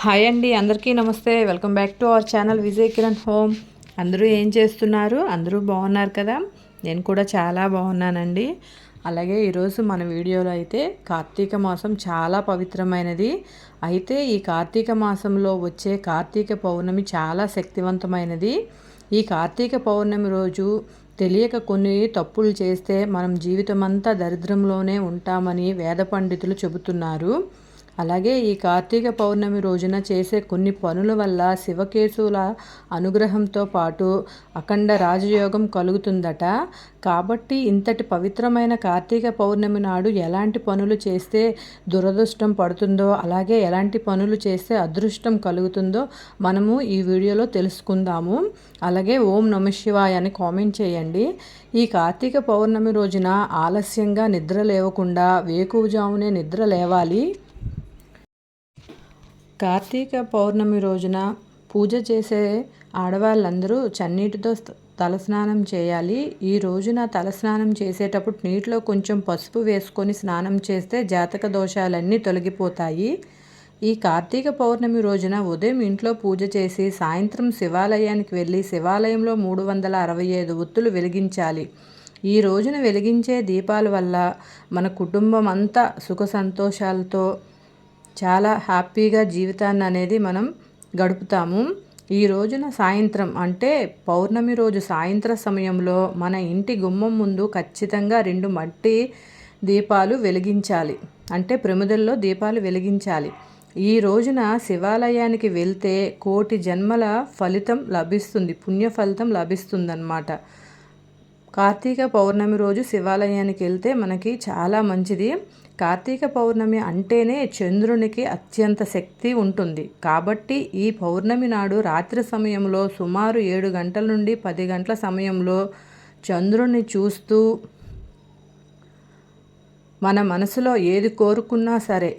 Hi అండి అందరికీ నమస్తే. Welcome back to our channel Vijay Kiran home. అందరూ ఏం చేస్తున్నారు? అందరూ బాగున్నారు కదా? నేను కూడా చాలా బాగున్నానండి. అలాగే ఈరోజు మన వీడియోలో అయితే కార్తీక మాసం చాలా పవిత్రమైనది. అయితే ఈ కార్తీక మాసంలో వచ్చే కార్తీక పౌర్ణమి చాలా శక్తివంతమైనది. ఈ కార్తీక పౌర్ణమి రోజు తెలియక కొన్ని తప్పులు చేస్తే మనం జీవితమంతా దరిద్రంలోనే ఉంటామని వేద పండితులు చెబుతున్నారు. అలాగే ఈ కార్తీక పౌర్ణమి రోజున చేసే కొన్ని పనుల వల్ల శివకేశుల అనుగ్రహంతో పాటు అఖండ రాజయోగం కలుగుతుందట. కాబట్టి ఇంతటి పవిత్రమైన కార్తీక పౌర్ణమి నాడు ఎలాంటి పనులు చేస్తే దురదృష్టం పడుతుందో అలాగే ఎలాంటి పనులు చేస్తే అదృష్టం కలుగుతుందో మనము ఈ వీడియోలో తెలుసుకుందాము. అలాగే ఓం నమ శివాయ అని కామెంట్ చేయండి. ఈ కార్తీక పౌర్ణమి రోజున ఆలస్యంగా నిద్ర లేవకుండా వేకువజామునే నిద్ర లేవాలి. కార్తీక పౌర్ణమి రోజున పూజ చేసే ఆడవాళ్ళందరూ చన్నీటితో తలస్నానం చేయాలి. ఈ రోజున తలస్నానం చేసేటప్పుడు నీటిలో కొంచెం పసుపు వేసుకొని స్నానం చేస్తే జాతక దోషాలన్నీ తొలగిపోతాయి. ఈ కార్తీక పౌర్ణమి రోజున ఉదయం ఇంట్లో పూజ చేసి సాయంత్రం శివాలయానికి వెళ్ళి శివాలయంలో మూడు వందల అరవై ఐదు ఒత్తులు వెలిగించాలి. ఈ రోజున వెలిగించే దీపాల వల్ల మన కుటుంబం అంతా సుఖ సంతోషాలతో చాలా హ్యాపీగా జీవితాన్ని అనేది మనం గడుపుతాము. ఈ రోజున సాయంత్రం అంటే పౌర్ణమి రోజు సాయంత్ర సమయంలో మన ఇంటి గుమ్మం ముందు ఖచ్చితంగా రెండు మట్టి దీపాలు వెలిగించాలి. అంటే ప్రమిదల్లో దీపాలు వెలిగించాలి. ఈ రోజున శివాలయానికి వెళ్తే కోటి జన్మల ఫలితం లభిస్తుంది పుణ్య ఫలితం లభిస్తుందన్నమాట. కార్తీక పౌర్ణమి రోజు శివాలయానికి వెళ్తే మనకి చాలా మంచిది. కార్తీక పౌర్ణమి అంటేనే చంద్రునికి అత్యంత శక్తి ఉంటుంది. కాబట్టి ఈ పౌర్ణమి నాడు రాత్రి సమయంలో సుమారు ఏడు గంటల నుండి పది గంటల సమయంలో చంద్రుని చూస్తూ మన మనసులో ఏది కోరుకున్నా సరే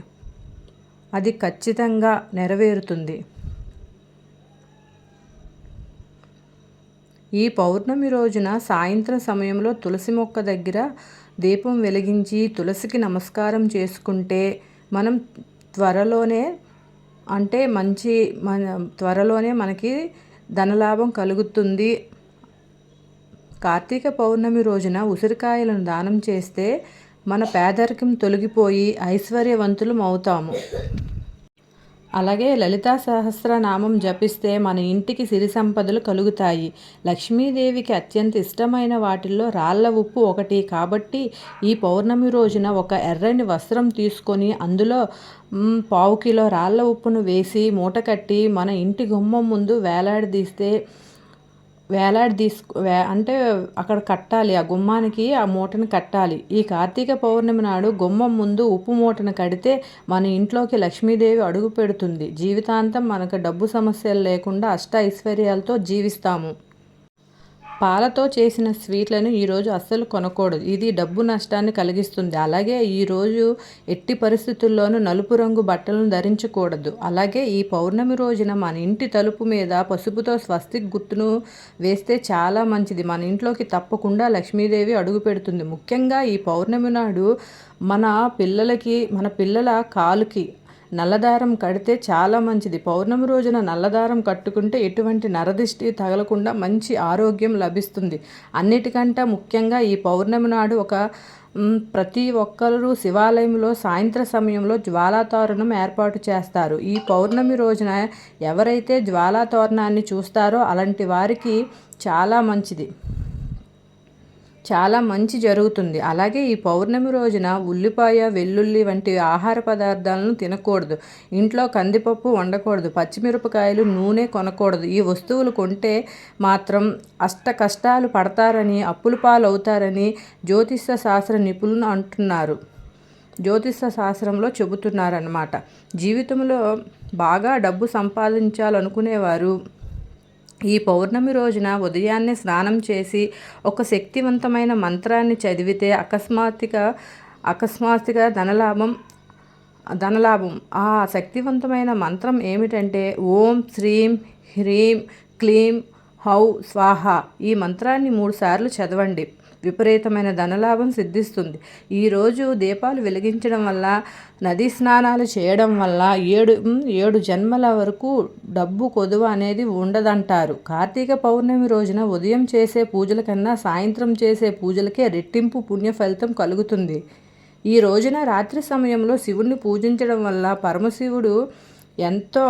అది ఖచ్చితంగా నెరవేరుతుంది. ఈ పౌర్ణమి రోజున సాయంత్రం సమయంలో తులసి మొక్క దగ్గర దీపం వెలిగించి తులసికి నమస్కారం చేసుకుంటే మనం త్వరలోనే అంటే మంచి మన త్వరలోనే మనకి ధనలాభం కలుగుతుంది. కార్తీక పౌర్ణమి రోజున ఉసిరికాయలను దానం చేస్తే మన పేదరికం తొలగిపోయి ఐశ్వర్యవంతులం అవుతాము. అలాగే లలితా సహస్రనామం జపిస్తే మన ఇంటికి సిరి సంపదలు కలుగుతాయి. లక్ష్మీదేవికి అత్యంత ఇష్టమైన వాటిల్లో రాళ్ళ ఉప్పు ఒకటి కాబట్టి ఈ పౌర్ణమి రోజున ఒక ఎర్రని వస్త్రం తీసుకొని అందులో పావు కిలో రాళ్ళ ఉప్పును వేసి మూట కట్టి మన ఇంటి గుమ్మం ముందు వేలాడదీస్తే వేలాడి తీసుకు అంటే అక్కడ కట్టాలి ఆ గుమ్మానికి ఆ మూటను కట్టాలి. ఈ కార్తీక పౌర్ణమి నాడు గుమ్మం ముందు ఉప్పు మూటను కడితే మన ఇంట్లోకి లక్ష్మీదేవి అడుగు పెడుతుంది. జీవితాంతం మనకు డబ్బు సమస్యలు లేకుండా అష్ట ఐశ్వర్యాలతో జీవిస్తాము. పాలతో చేసిన స్వీట్లను ఈరోజు అస్సలు కొనకూడదు. ఇది డబ్బు నష్టాన్ని కలిగిస్తుంది. అలాగే ఈరోజు ఎట్టి పరిస్థితుల్లోనూ నలుపు రంగు బట్టలను ధరించకూడదు. అలాగే ఈ పౌర్ణమి రోజున మన ఇంటి తలుపు మీద పసుపుతో స్వస్తిక్ గుర్తును వేస్తే చాలా మంచిది. మన ఇంట్లోకి తప్పకుండా లక్ష్మీదేవి అడుగు పెడుతుంది. ముఖ్యంగా ఈ పౌర్ణమి నాడు మన పిల్లలకి మన పిల్లల కాలుకి నల్లదారం కడితే చాలా మంచిది. పౌర్ణమి రోజున నల్లదారం కట్టుకుంటే ఎటువంటి నరదిష్టి తగలకుండా మంచి ఆరోగ్యం లభిస్తుంది. అన్నిటికంటే ముఖ్యంగా ఈ పౌర్ణమి నాడు ఒక ప్రతి ఒక్కరు శివాలయంలో సాయంత్ర సమయంలో జ్వాలాతోరణం ఏర్పాటు చేస్తారు. ఈ పౌర్ణమి రోజున ఎవరైతే జ్వాలాతోరణాన్ని చూస్తారో అలాంటి వారికి చాలా మంచిది. చాలా మంచి జరుగుతుంది. అలాగే ఈ పౌర్ణమి రోజున ఉల్లిపాయ వెల్లుల్లి వంటి ఆహార పదార్థాలను తినకూడదు. ఇంట్లో కందిపప్పు వండకూడదు. పచ్చిమిరపకాయలు నూనె కొనకూడదు. ఈ వస్తువులు కొంటే మాత్రం అష్ట కష్టాలు పడతారని అప్పులు పాలవుతారని జ్యోతిష శాస్త్ర నిపుణులు అంటున్నారు. జ్యోతిష శాస్త్రంలో చెబుతున్నారన్నమాట. జీవితంలో బాగా డబ్బు సంపాదించాలనుకునేవారు ఈ పౌర్ణమి రోజున ఉదయాన్నే స్నానం చేసి ఒక శక్తివంతమైన మంత్రాన్ని చదివితే అకస్మాత్తుగా అకస్మాత్తుగా ధనలాభం ధనలాభం. ఆ శక్తివంతమైన మంత్రం ఏమిటంటే ఓం శ్రీం హ్రీం క్లీం హౌ స్వాహ. ఈ మంత్రాన్ని మూడుసార్లు చదవండి. విపరీతమైన ధనలాభం సిద్ధిస్తుంది. ఈరోజు దీపాలు వెలిగించడం వల్ల నదీ స్నానాలు చేయడం వల్ల ఏడు ఏడు జన్మల వరకు డబ్బు కొదువ అనేది ఉండదంటారు. కార్తీక పౌర్ణమి రోజున ఉదయం చేసే పూజల కన్నా సాయంత్రం చేసే పూజలకే రెట్టింపు పుణ్య ఫలితం కలుగుతుంది. ఈ రోజున రాత్రి సమయంలో శివుణ్ణి పూజించడం వల్ల పరమశివుడు ఎంతో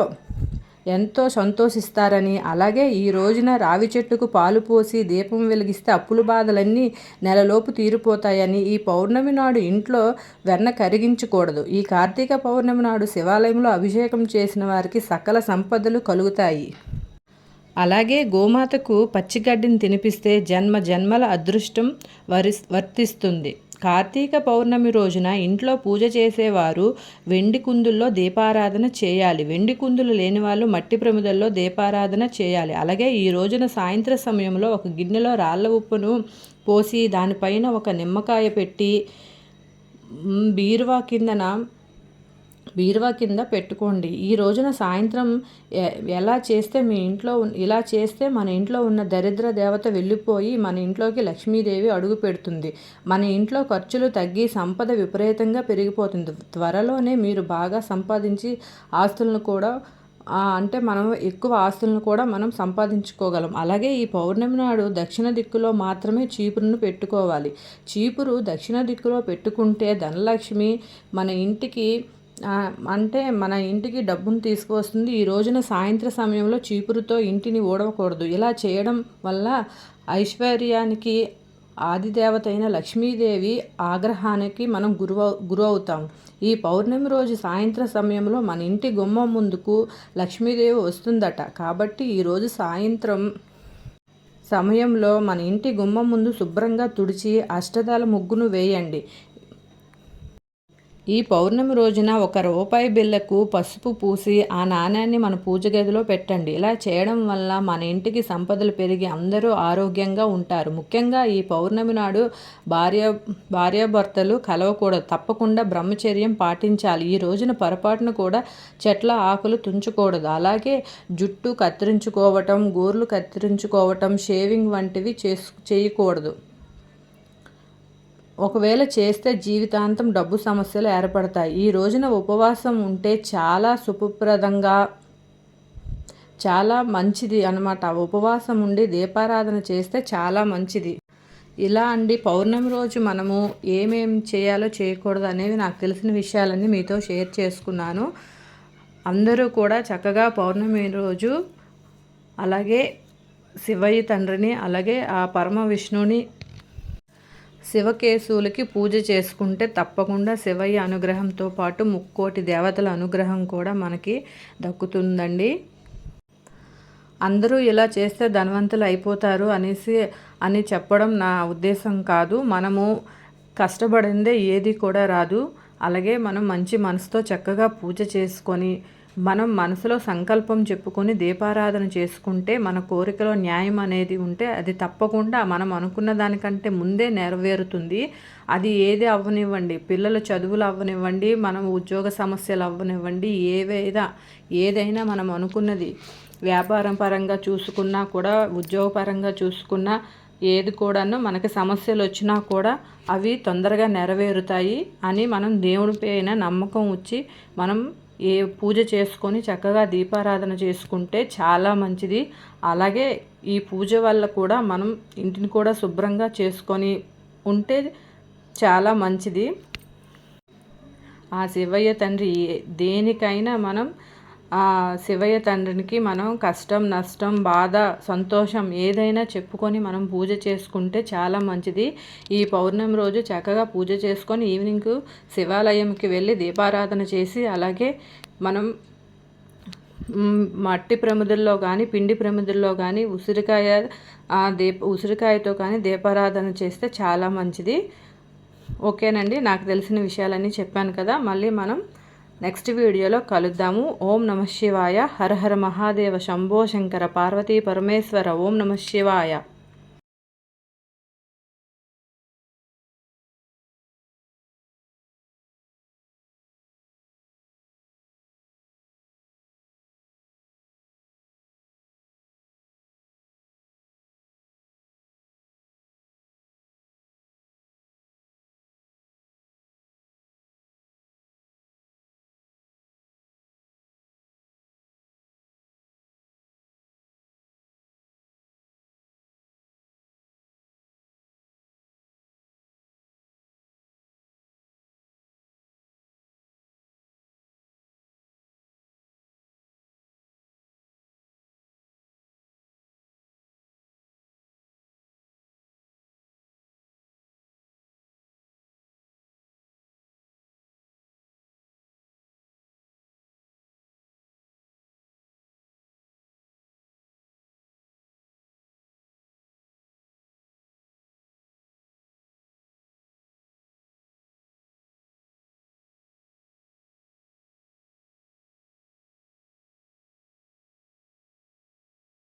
ఎంతో సంతోషిస్తారని. అలాగే ఈ రోజున రావి చెట్టుకు పాలు పోసి దీపం వెలిగిస్తే అప్పుల బాధలన్నీ నెలలోపు తీరిపోతాయని ఈ పౌర్ణమి నాడు ఇంట్లో వెన్న కరిగించకూడదు. ఈ కార్తీక పౌర్ణమి నాడు శివాలయంలో అభిషేకం చేసిన వారికి సకల సంపదలు కలుగుతాయి. అలాగే గోమాతకు పచ్చిగడ్డిని తినిపిస్తే జన్మ జన్మల అదృష్టం వరి వర్తిస్తుంది. కార్తీక పౌర్ణమి రోజున ఇంట్లో పూజ చేసేవారు వెండి కుందుల్లో దీపారాధన చేయాలి. వెండి కుందులు లేని వాళ్ళు మట్టి ప్రమిదల్లో దీపారాధన చేయాలి. అలాగే ఈ రోజున సాయంత్ర సమయంలో ఒక గిన్నెలో రాళ్ళ ఉప్పును పోసి దానిపైన ఒక నిమ్మకాయ పెట్టి బీరువా కిందన బీరువా కింద పెట్టుకోండి. ఈ రోజున సాయంత్రం ఎలా చేస్తే మీ ఇంట్లో ఇలా చేస్తే మన ఇంట్లో ఉన్న దరిద్ర దేవత వెళ్ళిపోయి మన ఇంట్లోకి లక్ష్మీదేవి అడుగు పెడుతుంది. మన ఇంట్లో ఖర్చులు తగ్గి సంపద విపరీతంగా పెరిగిపోతుంది. త్వరలోనే మీరు బాగా సంపాదించి ఆస్తులను కూడా అంటే మనం ఎక్కువ ఆస్తులను కూడా మనం సంపాదించుకోగలం. అలాగే ఈ పౌర్ణమి నాడు దక్షిణ దిక్కులో మాత్రమే చీపురును పెట్టుకోవాలి. చీపురు దక్షిణ దిక్కులో పెట్టుకుంటే ధనలక్ష్మి మన ఇంటికి అంటే మన ఇంటికి డబ్బును తీసుకువస్తుంది. ఈ రోజున సాయంత్ర సమయంలో చీపురుతో ఇంటిని ఓడవకూడదు ఇలా చేయడం వల్ల ఐశ్వర్యానికి ఆదిదేవత అయిన లక్ష్మీదేవి ఆగ్రహానికి మనం గురువ గురు అవుతాం ఈ పౌర్ణమి రోజు సాయంత్ర సమయంలో మన ఇంటి గుమ్మం ముందుకు లక్ష్మీదేవి వస్తుందట. కాబట్టి ఈరోజు సాయంత్రం సమయంలో మన ఇంటి గుమ్మం ముందు శుభ్రంగా తుడిచి అష్టదాల ముగ్గును వేయండి. ఈ పౌర్ణమి రోజున ఒక రూపాయి బిళ్ళకు పసుపు పూసి ఆ నాణ్యాన్ని మన పూజ గదిలో పెట్టండి. ఇలా చేయడం వల్ల మన ఇంటికి సంపదలు పెరిగి అందరూ ఆరోగ్యంగా ఉంటారు. ముఖ్యంగా ఈ పౌర్ణమి నాడు భార్య భార్యాభర్తలు కలవకూడదు. తప్పకుండా బ్రహ్మచర్యం పాటించాలి. ఈ రోజున పొరపాటును కూడా చెట్ల ఆకులు తుంచకూడదు అలాగే జుట్టు కత్తిరించుకోవటం గోర్లు కత్తిరించుకోవటం షేవింగ్ వంటివి చేసు చేయకూడదు. ఒకవేళ చేస్తే జీవితాంతం డబ్బు సమస్యలు ఏర్పడతాయి. ఈ రోజున ఉపవాసం ఉంటే చాలా సుఖప్రదంగా చాలా మంచిది అనమాట ఉపవాసం ఉండి దీపారాధన చేస్తే చాలా మంచిది. ఇలా అండి. పౌర్ణమి రోజు మనము ఏమేం చేయాలో చేయకూడదు అనేవి నాకు తెలిసిన విషయాలన్నీ మీతో షేర్ చేసుకున్నాను. అందరూ కూడా చక్కగా పౌర్ణమి రోజు అలాగే శివయ్య తండ్రిని అలాగే ఆ పరమ విష్ణుని శివకేశవులకి పూజ చేసుకుంటే తప్పకుండా శివయ్య అనుగ్రహంతో పాటు ముక్కోటి దేవతల అనుగ్రహం కూడా మనకి దక్కుతుందండి. అందరూ ఇలా చేస్తే ధనవంతులు అయిపోతారు అనేసి అని చెప్పడం నా ఉద్దేశం కాదు. మనము కష్టపడిందే ఏది కూడా రాదు. అలాగే మనం మంచి మనసుతో చక్కగా పూజ చేసుకొని మనం మనసులో సంకల్పం చెప్పుకొని దీపారాధన చేసుకుంటే మన కోరికలో న్యాయం అనేది ఉంటే అది తప్పకుండా మనం అనుకున్న దానికంటే ముందే నెరవేరుతుంది. అది ఏది అవ్వనివ్వండి? పిల్లల చదువులు అవ్వనివ్వండి మనం ఉద్యోగ సమస్యలు అవ్వనివ్వండి ఏవైనా ఏదైనా మనం అనుకున్నది. వ్యాపారం పరంగా చూసుకున్నా కూడా ఉద్యోగపరంగా చూసుకున్నా ఏది కూడాను మనకి సమస్యలు వచ్చినా కూడా అవి తొందరగా నెరవేరుతాయి అని మనం దేవుడి పైన నమ్మకం వచ్చి మనం ఏ పూజ చేసుకొని చక్కగా దీపారాధన చేసుకుంటే చాలా మంచిది. అలాగే ఈ పూజ వల్ల కూడా మనం ఇంటిని కూడా శుభ్రంగా చేసుకొని ఉంటే చాలా మంచిది. ఆ శివయ్య తండ్రి దేనికైనా మనం శివయ్య తండ్రికి మనం కష్టం నష్టం బాధ సంతోషం ఏదైనా చెప్పుకొని మనం పూజ చేసుకుంటే చాలా మంచిది. ఈ పౌర్ణమి రోజు చక్కగా పూజ చేసుకొని ఈవినింగ్ శివాలయంకి వెళ్ళి దీపారాధన చేసి అలాగే మనం మట్టి ప్రమిదల్లో కానీ పిండి ప్రమిదల్లో కానీ ఉసిరికాయ దీప ఉసిరికాయతో కానీ దీపారాధన చేస్తే చాలా మంచిది. ఓకేనండి? నాకు తెలిసిన విషయాలన్నీ చెప్పాను కదా. మళ్ళీ మనం నెక్స్ట్ వీడియోలో కలుద్దాము. ఓం నమ శివాయ. హర హర మహాదేవ శంభో శంకర పార్వతీ పరమేశ్వర. ఓం నమ శివాయ.